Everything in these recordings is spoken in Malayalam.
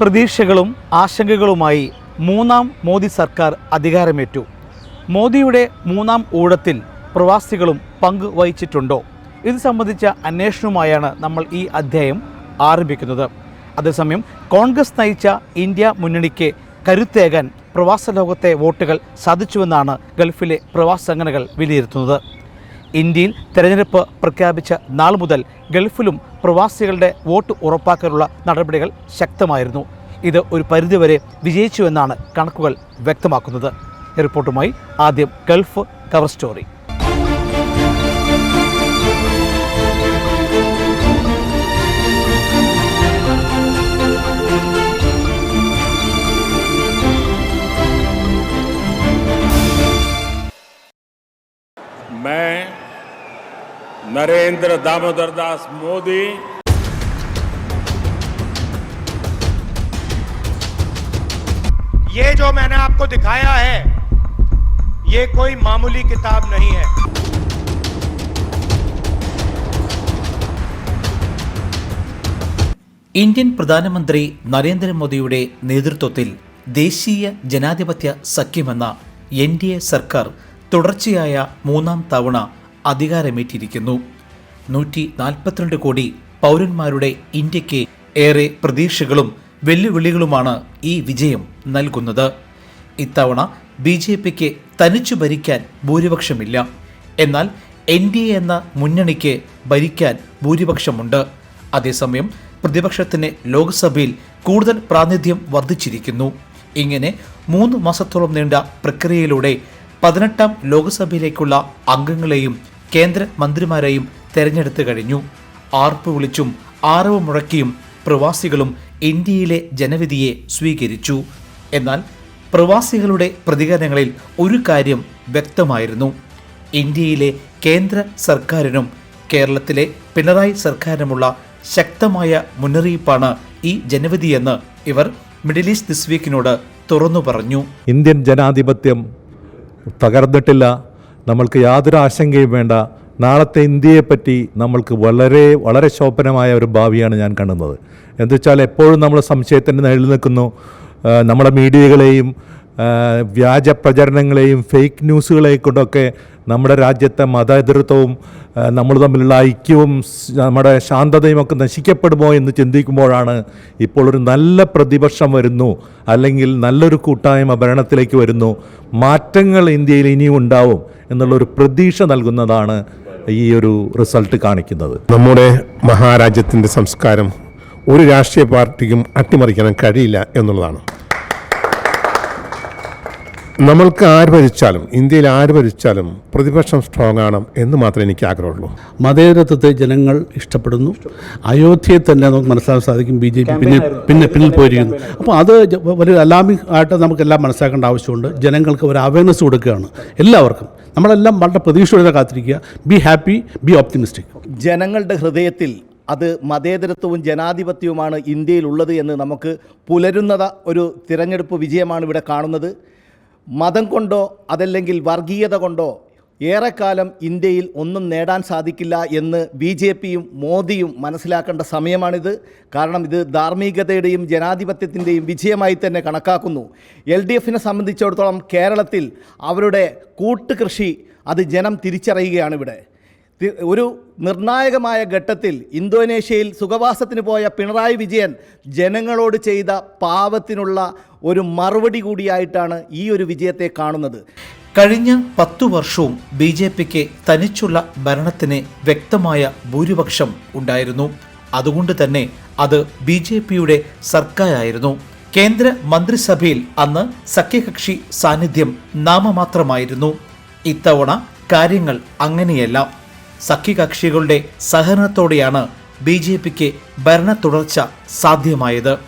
പ്രതീക്ഷകളും ആശങ്കകളുമായി മൂന്നാം മോദി സർക്കാർ അധികാരമേറ്റു. മോദിയുടെ മൂന്നാം ഊഴത്തിൽ പ്രവാസികളും പങ്ക് വഹിച്ചിട്ടുണ്ടോ? ഇത് സംബന്ധിച്ച അന്വേഷണവുമായാണ് നമ്മൾ ഈ അധ്യായം ആരംഭിക്കുന്നത്. അതേസമയം കോൺഗ്രസ് നയിച്ച ഇന്ത്യ മുന്നണിക്ക് കരുത്തേകാൻ പ്രവാസ ലോകത്തെ വോട്ടുകൾ സാധിച്ചുവെന്നാണ് ഗൾഫിലെ പ്രവാസ സംഘടനകൾ വിലയിരുത്തുന്നത്. ഇന്ത്യയിൽ തെരഞ്ഞെടുപ്പ് പ്രഖ്യാപിച്ച നാൾ മുതൽ ഗൾഫിലും പ്രവാസികളുടെ വോട്ട് ഉറപ്പാക്കാനുള്ള നടപടികൾ ശക്തമായിരുന്നു. ഇത് ഒരു പരിധിവരെ വിജയിച്ചുവെന്നാണ് കണക്കുകൾ വ്യക്തമാക്കുന്നത്. റിപ്പോർട്ടുമായി ആദ്യം Gulf cover story. Narendra Damodar Das Modi ये जो मैंने आपको दिखाया है ये कोई मामूली किताब नहीं है ഇന്ത്യൻ പ്രധാനമന്ത്രി നരേന്ദ്രമോദിയുടെ നേതൃത്വത്തിൽ ദേശീയ ജനാധിപത്യ സഖ്യമെന്ന എൻ ഡി എ സർക്കാർ തുടർച്ചയായ മൂന്നാം തവണ അധികാരമേറ്റിരിക്കുന്നു നൂറ്റി നാൽപ്പത്തിരണ്ട് കോടി പൗരന്മാരുടെ ഇന്ത്യയ്ക്ക് ഏറെ പ്രതീക്ഷകളും വെല്ലുവിളികളുമാണ് ഈ വിജയം നൽകുന്നത്. ഇത്തവണ ബി ജെ പിക്ക് തനിച്ചു ഭരിക്കാൻ ഭൂരിപക്ഷമില്ല. എന്നാൽ എൻ ഡി എ എന്ന മുന്നണിക്ക് ഭരിക്കാൻ ഭൂരിപക്ഷമുണ്ട്. അതേസമയം പ്രതിപക്ഷത്തിന് ലോക്സഭയിൽ കൂടുതൽ പ്രാതിനിധ്യം വർദ്ധിച്ചിരിക്കുന്നു. ഇങ്ങനെ മൂന്ന് മാസത്തോളം നീണ്ട പ്രക്രിയയിലൂടെ പതിനെട്ടാം ലോക്സഭയിലേക്കുള്ള അംഗങ്ങളെയും കേന്ദ്ര മന്ത്രിമാരെയും തെരഞ്ഞെടുത്തു കഴിഞ്ഞു. ആർപ്പ് വിളിച്ചും ആരവ് മുഴക്കിയും പ്രവാസികളും ഇന്ത്യയിലെ ജനവിധിയെ സ്വീകരിച്ചു. എന്നാൽ പ്രവാസികളുടെ പ്രതികരണങ്ങളിൽ ഒരു കാര്യം വ്യക്തമായിരുന്നു. ഇന്ത്യയിലെ കേന്ദ്ര സർക്കാരിനും കേരളത്തിലെ പിണറായി സർക്കാരിനുമുള്ള ശക്തമായ മുന്നറിയിപ്പാണ് ഈ ജനവിധിയെന്ന് ഇവർ മിഡിൽ ഈസ്റ്റ് ദിസ് വീക്കിനോട് തുറന്നു പറഞ്ഞു. ഇന്ത്യൻ ജനാധിപത്യം തകർന്നിട്ടില്ല. നമ്മൾക്ക് യാതൊരു ആശങ്കയും വേണ്ട. നാളത്തെ ഇന്ത്യയെപ്പറ്റി നമ്മൾക്ക് വളരെ വളരെ ശോഭനമായ ഒരു ഭാവിയാണ് ഞാൻ കാണുന്നത്. എന്ന് വെച്ചാൽ എപ്പോഴും നമ്മൾ സംശയത്തിന്റെ നിഴൽ നിൽക്കുന്നു. നമ്മുടെ മീഡിയകളെയും വ്യാജ പ്രചരണങ്ങളെയും ഫേക്ക് ന്യൂസുകളെയും കൊണ്ടൊക്കെ നമ്മുടെ രാജ്യത്തെ മതേതൃത്വവും നമ്മൾ തമ്മിലുള്ള ഐക്യവും നമ്മുടെ ശാന്തതയും ഒക്കെ നശിക്കപ്പെടുമോ എന്ന് ചിന്തിക്കുമ്പോഴാണ് ഇപ്പോൾ ഒരു നല്ല പ്രതിപക്ഷം വരുന്നു. അല്ലെങ്കിൽ നല്ലൊരു കൂട്ടായ്മ ഭരണത്തിലേക്ക് വരുന്നു. മാറ്റങ്ങൾ ഇന്ത്യയിൽ ഇനിയും ഉണ്ടാവും എന്നുള്ളൊരു പ്രതീക്ഷ നൽകുന്നതാണ് ഈ ഒരു റിസൾട്ട് കാണിക്കുന്നത്. നമ്മുടെ മഹാരാജ്യത്തിന്റെ സംസ്കാരം ഒരു രാഷ്ട്രീയ പാർട്ടിക്കും അട്ടിമറിക്കാൻ കഴിയില്ല എന്നുള്ളതാണ്. നമ്മൾക്ക് ആര് ഭരിച്ചാലും ഇന്ത്യയിൽ ആര് ഭരിച്ചാലും പ്രതിപക്ഷം സ്ട്രോങ് ആണ് എന്ന് മാത്രമേ എനിക്ക് ആഗ്രഹമുള്ളൂ. മതേതരത്വത്തെ ജനങ്ങൾ ഇഷ്ടപ്പെടുന്നു. അയോധ്യയെ തന്നെ നമുക്ക് മനസ്സിലാക്കാൻ സാധിക്കും. ബി ജെ പി പിന്നെ പിന്നെ പിന്നിൽ പോയിരിക്കുന്നു. അപ്പോൾ അത് ഒരു വലിയ അലാമിക് ആയിട്ട് നമുക്കെല്ലാം മനസ്സിലാക്കേണ്ട ആവശ്യമുണ്ട്. ജനങ്ങൾക്ക് ഒരു അവയർനെസ് കൊടുക്കുകയാണ് എല്ലാവർക്കും. നമ്മളെല്ലാം വളരെ പ്രതീക്ഷയോടെ കാത്തിരിക്കുക. ബി ഹാപ്പി ബി ഓപ്റ്റിമിസ്റ്റിക് ജനങ്ങളുടെ ഹൃദയത്തിൽ അത് മതേതരത്വവും ജനാധിപത്യവുമാണ് ഇന്ത്യയിലുള്ളത് എന്ന് നമുക്ക് പുലരുന്നത ഒരു തിരഞ്ഞെടുപ്പ് വിജയമാണ് ഇവിടെ കാണുന്നത്. മതം കൊണ്ടോ അതല്ലെങ്കിൽ വർഗീയത കൊണ്ടോ ഏറെക്കാലം ഇന്ത്യയിൽ ഒന്നും നേടാൻ സാധിക്കില്ല എന്ന് ബി ജെ പിയും മോദിയും മനസ്സിലാക്കേണ്ട സമയമാണിത്. കാരണം ഇത് ധാർമ്മികതയുടെയും ജനാധിപത്യത്തിന്റെയും വിജയമായി തന്നെ കണക്കാക്കുന്നു. എൽ ഡി എഫിനെ സംബന്ധിച്ചിടത്തോളം കേരളത്തിൽ അവരുടെ കൂട്ടുകൃഷി അത് ജനം തിരിച്ചറിയുകയാണ് ഇവിടെ. ഒരു നിർണായകമായ ഘട്ടത്തിൽ ഇന്തോനേഷ്യയിൽ സുഖവാസത്തിന് പോയ പിണറായി വിജയൻ ജനങ്ങളോട് ചെയ്ത പാവത്തിനുള്ള ഒരു മറുപടി കൂടിയായിട്ടാണ് ഈ ഒരു വിജയത്തെ കാണുന്നത്. കഴിഞ്ഞ പത്തു വർഷവും ബി ജെ പിക്ക് തനിച്ചുള്ള ഭരണത്തിന് വ്യക്തമായ ഭൂരിപക്ഷം ഉണ്ടായിരുന്നു. അതുകൊണ്ട് തന്നെ അത് ബി ജെ പിയുടെ സർക്കാരായിരുന്നു. കേന്ദ്ര മന്ത്രിസഭയിൽ അന്ന് സഖ്യകക്ഷി സാന്നിധ്യം നാമമാത്രമായിരുന്നു. ഇത്തവണ കാര്യങ്ങൾ അങ്ങനെയല്ല. സഖ്യകക്ഷികളുടെ സഹകരണത്തോടെയാണ് ബി ജെ പിക്ക് ഭരണ തുടർച്ച സാധ്യമായത്.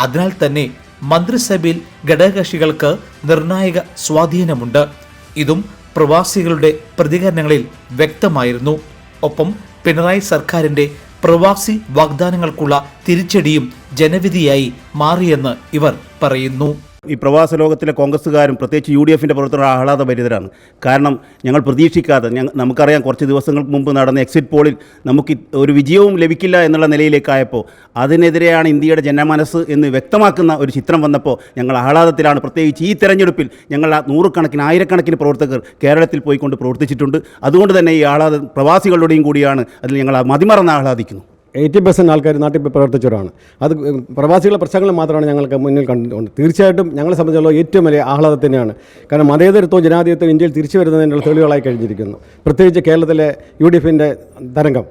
അതിനാൽ തന്നെ മന്ത്രിസഭയിൽ ഘടകകക്ഷികൾക്ക് നിർണായക സ്വാധീനമുണ്ട്. ഇതും പ്രവാസികളുടെ പ്രതികരണങ്ങളിൽ വ്യക്തമായിരുന്നു. ഒപ്പം പിണറായി സർക്കാരിന്റെ പ്രവാസി വാഗ്ദാനങ്ങൾക്കുള്ള തിരിച്ചടിയും ജനവിധിയായി മാറിയെന്ന് ഇവർ പറയുന്നു. ഈ പ്രവാസ ലോകത്തിലെ കോൺഗ്രസ്സുകാരും പ്രത്യേകിച്ച് യു ഡി എഫിന്റെ പ്രവർത്തകർ ആഹ്ലാദപരിതരാണ് കാരണം ഞങ്ങൾ പ്രതീക്ഷിക്കാതെ ഞങ്ങൾ നമുക്കറിയാം കുറച്ച് ദിവസങ്ങൾക്ക് മുമ്പ് നടന്ന എക്സിറ്റ് പോളിൽ നമുക്ക് ഒരു വിജയവും ലഭിക്കില്ല എന്നുള്ള നിലയിലേക്കായപ്പോൾ അതിനെതിരെയാണ് ഇന്ത്യയുടെ ജനമനസ്സ് എന്ന് വ്യക്തമാക്കുന്ന ഒരു ചിത്രം വന്നപ്പോൾ ഞങ്ങൾ ആഹ്ലാദത്തിലാണ്. പ്രത്യേകിച്ച് ഈ തെരഞ്ഞെടുപ്പിൽ ഞങ്ങൾ നൂറുകണക്കിന് ആയിരക്കണക്കിന് പ്രവർത്തകർ കേരളത്തിൽ പോയിക്കൊണ്ട് പ്രവർത്തിച്ചിട്ടുണ്ട്. അതുകൊണ്ട് തന്നെ ഈ ആഹ്ലാദം പ്രവാസികളുടെയും കൂടിയാണ്. അതിൽ ഞങ്ങൾ മതിമറന്ന് ആഹ്ലാദിക്കുന്നു. എയ്റ്റി പെർസെന്റ് ആൾക്കാർ നാട്ടിൽ പ്രവർത്തിച്ചവരാണ്. അത് പ്രവാസികളുടെ പ്രശ്നങ്ങൾ മാത്രമാണ് ഞങ്ങൾക്ക് മുന്നിൽ കണ്ടുകൊണ്ട് തീർച്ചയായിട്ടും ഞങ്ങളെ സംബന്ധിച്ചുള്ള ഏറ്റവും വലിയ ആഹ്ലാദം തന്നെയാണ്. കാരണം മതേതരത്വവും ജനാധിപത്യവും ഇന്ത്യയിൽ തിരിച്ചു വരുന്നതിനുള്ള തെളിവുകളായി കഴിഞ്ഞിരിക്കുന്നു. പ്രത്യേകിച്ച് കേരളത്തിലെ യു ഡി എഫിന്റെ തരംഗം.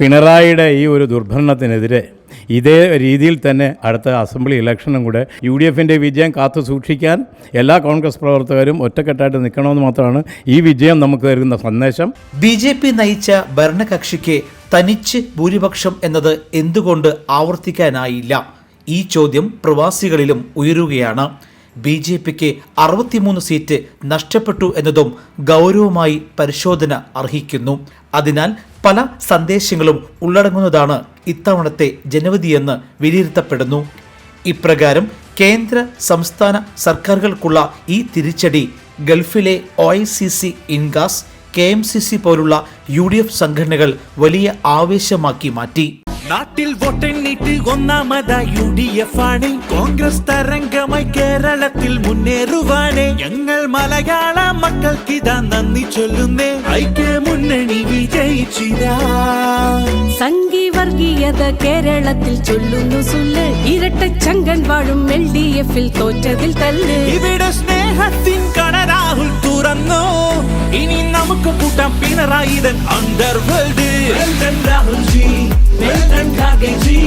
പിണറായിയുടെ ഈ ഒരു ദുർഭരണത്തിനെതിരെ ഇതേ രീതിയിൽ തന്നെ അടുത്ത അസംബ്ലി ഇലക്ഷനും കൂടെ യു ഡി എഫിന്റെ വിജയം കാത്തു സൂക്ഷിക്കാൻ എല്ലാ കോൺഗ്രസ് പ്രവർത്തകരും ഒറ്റക്കെട്ടായിട്ട് നിൽക്കണമെന്ന് മാത്രമാണ് ഈ വിജയം നമുക്ക് തരുന്ന സന്ദേശം. ബി ജെ പി നയിച്ച ഭരണകക്ഷിക്ക് തനിച്ച് ഭൂരിപക്ഷം എന്നത് എന്തുകൊണ്ട് ആവർത്തിക്കാനായില്ല? ഈ ചോദ്യം പ്രവാസികളിലും ഉയരുകയാണ്. ബി ജെ പിക്ക് അറുപത്തിമൂന്ന് സീറ്റ് നഷ്ടപ്പെട്ടു എന്നതും ഗൗരവമായി പരിശോധന അർഹിക്കുന്നു. അതിനാൽ പല സന്ദേശങ്ങളും ഉള്ളടങ്ങുന്നതാണ് ഇത്തവണത്തെ ജനവധിയെന്ന് വിലയിരുത്തപ്പെടുന്നു. ഇപ്രകാരം കേന്ദ്ര സംസ്ഥാന സർക്കാരുകൾക്കുള്ള ഈ തിരിച്ചടി ഗൾഫിലെ ഒ ഐ സി സി ഇൻഗാസ് കെ എം സി സി പോലുള്ള യു ഡി എഫ് സംഘടനകൾ വലിയ ആവേശമാക്കി മാറ്റി. നാട്ടിൽ വോട്ടെണ്ണിട്ട് ഒന്നാമതായി യു ഡി എഫ് ആണ്. കോൺഗ്രസ് തരംഗമായി കേരളത്തിൽ മുന്നേറുവാണ്. ഞങ്ങൾ മലയാള മക്കൾക്കിതാ നന്ദി ചൊല്ലുന്നേ. ഐക്യ മുന്നണി വിജയിച്ചിരാ സംഘി വർഗീയത കേരളത്തിൽ ചൊല്ലുന്നു സുല്ല്. ഇരട്ടച്ചങ്കൻ വാഴും എൽ ഡി എഫിൽ തോറ്റതിൽ തല്ല്. ഇവിടെ സ്നേഹത്തിൻ കട രാഹുൽ തുറന്നു. ഇനി നമുക്ക് കൂട്ടാം പിണറായിതൻ under world well done Rahulji well done Kharge ji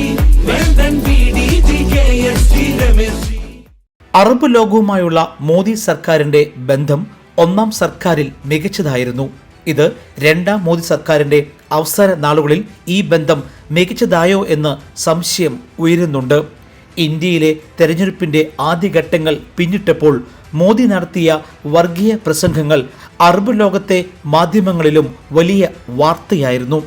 well done B D G K S G Ramesh Arab ലോകവുമായുള്ള Modi സർക്കാരിന്റെ ബന്ധം ഒന്നാം സർക്കാരിൽ മികച്ചതായിരുന്നു. ഇത് രണ്ടാം മോദി സർക്കാരിന്റെ അവസാന നാളുകളിൽ ഈ ബന്ധം മികച്ചതായോ എന്ന് സംശയം ഉയരുന്നുണ്ട്. ഇന്ത്യയിലെ തെരഞ്ഞെടുപ്പിന്റെ ആദ്യഘട്ടങ്ങൾ പിന്നിട്ടപ്പോൾ മോദി നടത്തിയ വർഗീയ പ്രസംഗങ്ങൾ അറബ് ലോകത്തെ മാധ്യമങ്ങളിലും വലിയ വാർത്തയായിരുന്നു.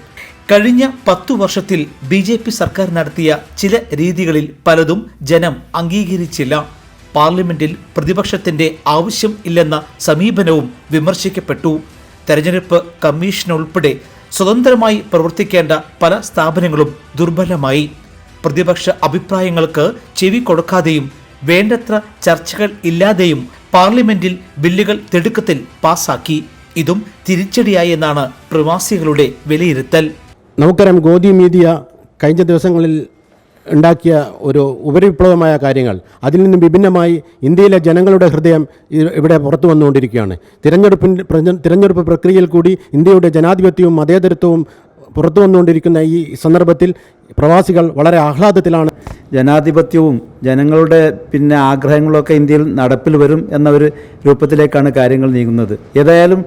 കഴിഞ്ഞ പത്തു വർഷത്തിൽ ബി ജെ പി സർക്കാർ നടത്തിയ ചില രീതികളിൽ പലതും ജനം അംഗീകരിച്ചില്ല. പാർലമെന്റിൽ പ്രതിപക്ഷത്തിന്റെ ആവശ്യം ഇല്ലെന്ന സമീപനവും വിമർശിക്കപ്പെട്ടു. തെരഞ്ഞെടുപ്പ് കമ്മീഷൻ ഉൾപ്പെടെ സ്വതന്ത്രമായി പ്രവർത്തിക്കേണ്ട പല സ്ഥാപനങ്ങളും ദുർബലമായി. പ്രതിപക്ഷ അഭിപ്രായങ്ങൾക്ക് ചെവി കൊടുക്കാതെയും വേണ്ടത്ര ചർച്ചകൾ ഇല്ലാതെയും പാർലമെന്റിൽ ബില്ലുകൾ തിടുക്കത്തിൽ പാസാക്കി. ഇതും തിരിച്ചടിയായി എന്നാണ് പ്രവാസികളുടെ വിലയിരുത്തൽ. നമുക്കറിയാം ഗോദി മീഡിയ കഴിഞ്ഞ ദിവസങ്ങളിൽ ഉണ്ടാക്കിയ ഒരു ഉപരിപ്ലവമായ കാര്യങ്ങൾ. അതിൽ നിന്ന് വിഭിന്നമായി ഇന്ത്യയിലെ ജനങ്ങളുടെ ഹൃദയം ഇവിടെ പുറത്തു വന്നുകൊണ്ടിരിക്കുകയാണ്. തിരഞ്ഞെടുപ്പിന്റെ തിരഞ്ഞെടുപ്പ് പ്രക്രിയയിൽ കൂടി ഇന്ത്യയുടെ ജനാധിപത്യവും മതേതരത്വവും പുറത്തു വന്നുകൊണ്ടിരിക്കുന്ന ഈ സന്ദർഭത്തിൽ പ്രവാസികൾ വളരെ ആഹ്ലാദത്തിലാണ് ജനാധിപത്യവും ജനങ്ങളുടെ പിന്നെ ആഗ്രഹങ്ങളൊക്കെ ഇന്ത്യയിൽ നടപ്പിൽ വരും എന്ന ഒരു രൂപത്തിലേക്കാണ് കാര്യങ്ങൾ നീങ്ങുന്നത്. ഏതായാലും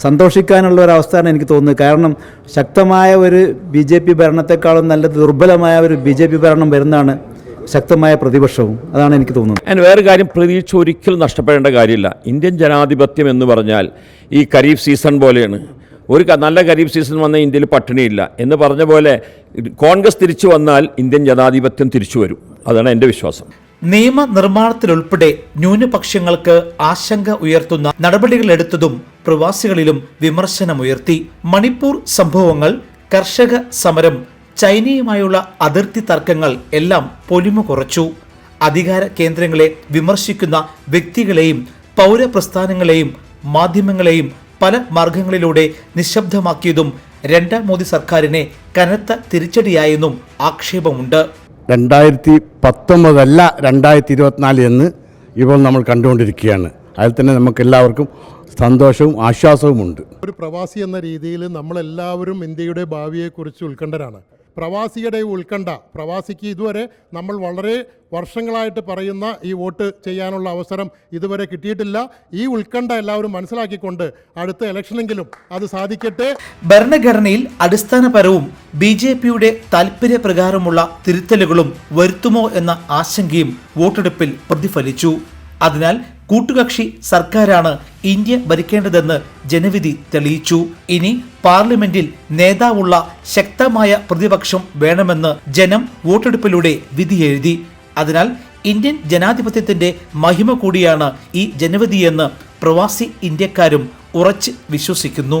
സന്തോഷിക്കാനുള്ള ഒരു അവസ്ഥയാണ് എനിക്ക് തോന്നുന്നത്. കാരണം ശക്തമായ ഒരു ബി ജെ പി ഭരണത്തെക്കാളും നല്ല ദുർബലമായ ഒരു ബി ജെ പി ഭരണം വരുന്നതാണ് ശക്തമായ പ്രതിപക്ഷവും. അതാണ് എനിക്ക് തോന്നുന്നത്. വേറെ കാര്യം പ്രതീക്ഷ ഒരിക്കലും നഷ്ടപ്പെടേണ്ട കാര്യമില്ല. ഇന്ത്യൻ ജനാധിപത്യം എന്ന് പറഞ്ഞാൽ ഈ ഖരീഫ് സീസൺ പോലെയാണ്. ഒരു നല്ല ഖരീഫ് സീസൺ വന്നാൽ ഇന്ത്യയിൽ പട്ടിണിയില്ല. എന്ന് പറഞ്ഞ പോലെ കോൺഗ്രസ് തിരിച്ചു വന്നാൽ ഇന്ത്യൻ ജനാധിപത്യം തിരിച്ചു വരും. അതാണ് എന്റെ വിശ്വാസം. നിയമ നിർമ്മാണത്തിലുൾപ്പെടെ ന്യൂനപക്ഷങ്ങൾക്ക് ആശങ്ക ഉയർത്തുന്ന നടപടികൾ എടുത്തതും പ്രവാസികളിലും വിമർശനമുയർത്തി. മണിപ്പൂർ സംഭവങ്ങൾ കർഷക സമരം ചൈനയുമായുള്ള അതിർത്തി തർക്കങ്ങൾ എല്ലാം പൊലിമ കുറച്ചു. അധികാര കേന്ദ്രങ്ങളെ വിമർശിക്കുന്ന വ്യക്തികളെയും പൗരപ്രസ്ഥാനങ്ങളെയും മാധ്യമങ്ങളെയും പല മാർഗങ്ങളിലൂടെ നിശബ്ദമാക്കിയതും രണ്ടാം മോദി സർക്കാരിനെ കനത്ത തിരിച്ചടിയായെന്നും ആക്ഷേപമുണ്ട്. രണ്ടായിരത്തി പത്തൊമ്പതല്ല രണ്ടായിരത്തി ഇരുപത്തിനാല് എന്ന് ഇപ്പോൾ നമ്മൾ കണ്ടുകൊണ്ടിരിക്കുകയാണ്. അതിൽ തന്നെ നമുക്ക് എല്ലാവർക്കും സന്തോഷവും ആശ്വാസവുമുണ്ട്. ഒരു പ്രവാസി എന്ന രീതിയിൽ നമ്മളെല്ലാവരും ഇന്ത്യയുടെ ഭാവിയെക്കുറിച്ച് ഉത്കണ്ഠരാണ്. പ്രവാസിയുടെ ഉത്കണ്ഠ. പ്രവാസിക്ക് ഇതുവരെ നമ്മൾ വളരെ വർഷങ്ങളായിട്ട് പറയുന്ന ഈ വോട്ട് ചെയ്യാനുള്ള അവസരം ഇതുവരെ കിട്ടിയിട്ടില്ല. ഈ ഉത്കണ്ഠ എല്ലാവരും മനസ്സിലാക്കിക്കൊണ്ട് അടുത്ത ഇലക്ഷനെങ്കിലും അത് സാധിക്കട്ടെ. ഭരണഘടനയിൽ അടിസ്ഥാനപരവും ബി ജെ പിയുടെ താൽപര്യപ്രകാരമുള്ള തിരുത്തലുകളും വരുത്തുമോ എന്ന ആശങ്കയും വോട്ടെടുപ്പിൽ പ്രതിഫലിച്ചു. അതിനാൽ കൂട്ടുകക്ഷി സർക്കാരാണ് ഇന്ത്യ ഭരിക്കേണ്ടതെന്ന് ജനവിധി തെളിയിച്ചു. ഇനി പാർലമെന്റിൽ നേതാവുള്ള ശക്തമായ പ്രതിപക്ഷം വേണമെന്ന് ജനം വോട്ടെടുപ്പിലൂടെ വിധിയെഴുതി അതിനാൽ ഇന്ത്യൻ ജനാധിപത്യത്തിന്റെ മഹിമ കൂടിയാണ് ഈ ജനവിധിയെന്ന് പ്രവാസി ഇന്ത്യക്കാരും ഉറച്ച് വിശ്വസിക്കുന്നു.